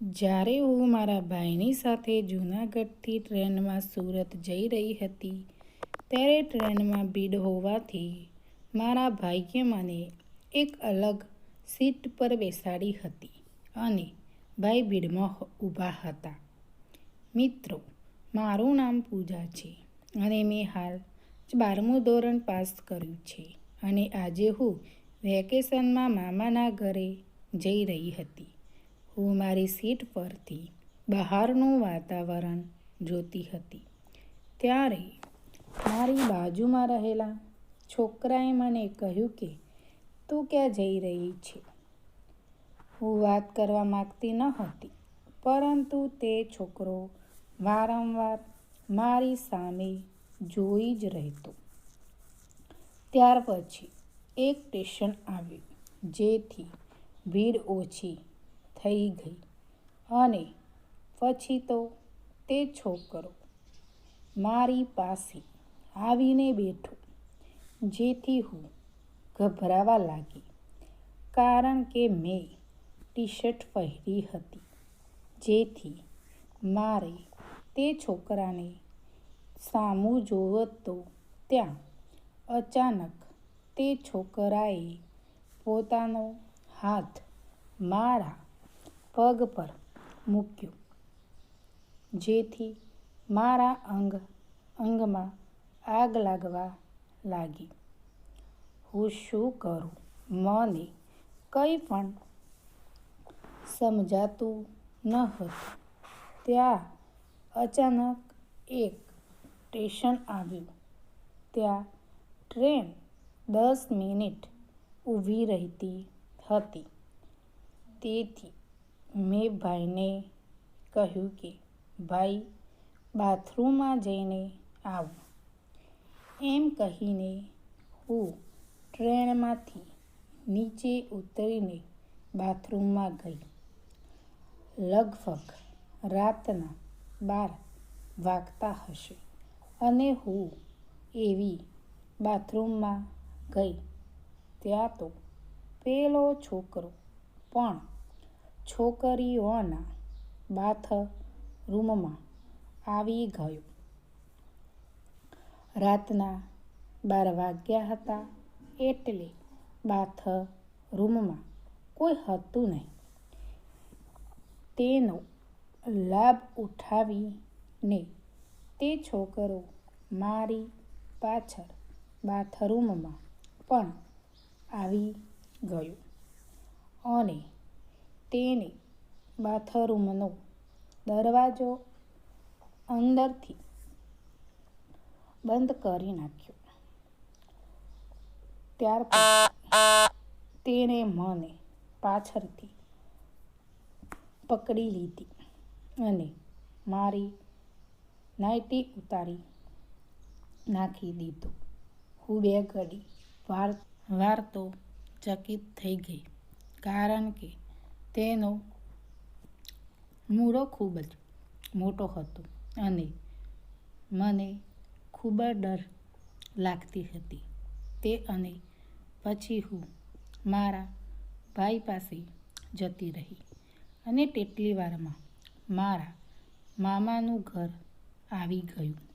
જ્યારે હું મારા ભાઈની સાથે જૂનાગઢથી ટ્રેનમાં સુરત જઈ રહી હતી, ત્યારે ટ્રેનમાં ભીડ હોવાથી મારા ભાઈએ મને એક અલગ સીટ પર બેસાડી હતી અને ભાઈ ભીડમાં ઊભા હતા. મિત્રો, મારું નામ પૂજા છે અને મેં હાલ બારમું ધોરણ પાસ કર્યું છે અને આજે હું વેકેશનમાં મામાના ઘરે જઈ રહી હતી. હું મારી સીટ પરથી બહારનું વાતાવરણ જોતી હતી. ત્યારે મારી બાજુમાં રહેલા છોકરાએ મને કહ્યું કે, તું ક્યાં જઈ રહી છે? હું વાત કરવા માગતી ન હતી, પરંતુ તે છોકરો વારંવાર મારી સામે જોઈ જ રહેતો. ત્યાર પછી એક સ્ટેશન આવ્યું, જેથી ભીડ ઓછી થઈ ગઈ. અને પછી તો તે છોકરો મારી પાસે આવીને બેઠો, જેથી હું ગભરાવા લાગી, કારણ કે મેં ટી શર્ટ પહેરી હતી, જેથી મારે તે છોકરાને સામું જોવું તો ત્યાં અચાનક તે છોકરાએ પોતાનો હાથ મારા પગ પર મૂક્યું. જેથી મારા અંગ અંગમાં આગ લાગવા લાગી. હું શું કરું? મને કંઈ પણ સમજાતું ન હતું. ત્યાં અચાનક એક સ્ટેશન આવ્યું. ત્યાં ટ્રેન દસ મિનિટ ઊભી રહેતી હતી. તેથી મેં ભાઈને કહ્યું કે, ભાઈ, બાથરૂમમાં જઈને આવું. એમ કહીને હું ટ્રેનમાંથી નીચે ઉતરીને બાથરૂમમાં ગઈ. લગભગ રાતના બાર વાગતા હશે અને હું એવી બાથરૂમમાં ગઈ. ત્યાં તો પેલો છોકરો પણ છોકરીઓના બાથરૂમમાં આવી ગયો. રાતના બાર વાગ્યા હતા એટલે બાથરૂમમાં કોઈ હતું નહીં. તેનો લાભ ઉઠાવીને તે છોકરો મારી પાછળ બાથરૂમમાં પણ આવી ગયો. અને તેણે બાથરૂમનો દરવાજો અંદરથી બંધ કરી નાખ્યો. ત્યાર તેણે મને પાછળથી પકડી લીધી અને મારી નાઇટી ઉતારી નાખી દીધું. હું બે ઘડી વાર વાર તો ચકિત થઈ ગઈ કારણ કે તેનો મૂળો ખૂબ જ મોટો હતો અને મને ખૂબ જ ડર લાગતી હતી. તે અને પછી હું મારા ભાઈ પાસે જતી રહી અને તેટલી વારમાં મારા મામાનું ઘર આવી ગયું.